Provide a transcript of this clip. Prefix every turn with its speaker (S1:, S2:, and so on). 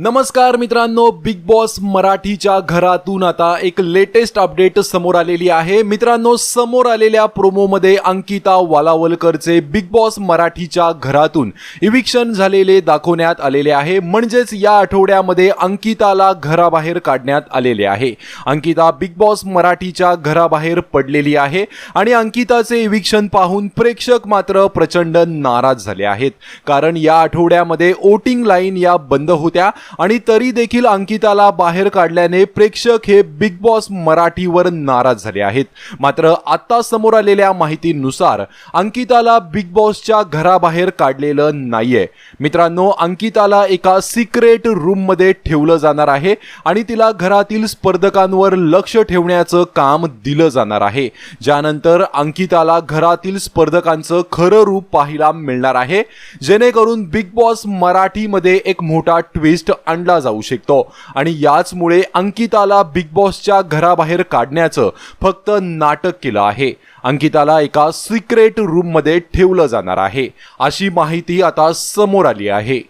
S1: नमस्कार मित्रांनो big boss मराठीच्या घरातून आता एक लेटेस्ट अपडेट समोर आलेली आहे. मित्रांनो समोर आलेल्या प्रोमोमध्ये अंकिता वालावलकरचे बिग बॉस मराठीच्या घरातून इविक्शन झालेले दाखवण्यात आलेले आहे. म्हणजेच या आठवड्यामध्ये अंकिताला घराबाहेर काढण्यात आलेले आहे. अंकिता बिग बॉस मराठीच्या घराबाहेर पडलेली आहे आणि अंकिताचे इविक्शन पाहून प्रेक्षक मात्र प्रचंड नाराज झाले आहेत. कारण या आठवड्यामध्ये वोटिंग लाईन या बंद होत्या. आणि तरी देखील अंकिताला बाहेर काढल्याने प्रेक्षक हे बिग बॉस मराठीवर नाराज झाले आहेत. मात्र आता समोर आलेल्या माहितीनुसार अंकिताला बिग बॉसच्या घराबाहेर काढलेलं नाहीये. मित्रांनो अंकिताला एका सिक्रेट रूममध्ये ठेवलं जाणार आहे आणि तिला घरातील स्पर्धकांवर लक्ष ठेवण्याचं काम दिलं जाणार आहे. ज्यानंतर अंकिताला घरातील स्पर्धकांचं खरं रूप पाहायला मिळणार आहे. जेणेकरून बिग बॉस मराठीमध्ये एक मोठा ट्विस्ट आणला जाऊ शकतो. आणि याचमुळे अंकिताला बिग बॉसच्या घराबाहेर काढण्याचं फक्त नाटक केलं आहे. अंकिताला एका सिक्रेट रूममध्ये ठेवलं जाणार आहे. अशी माहिती आता समोर आली आहे.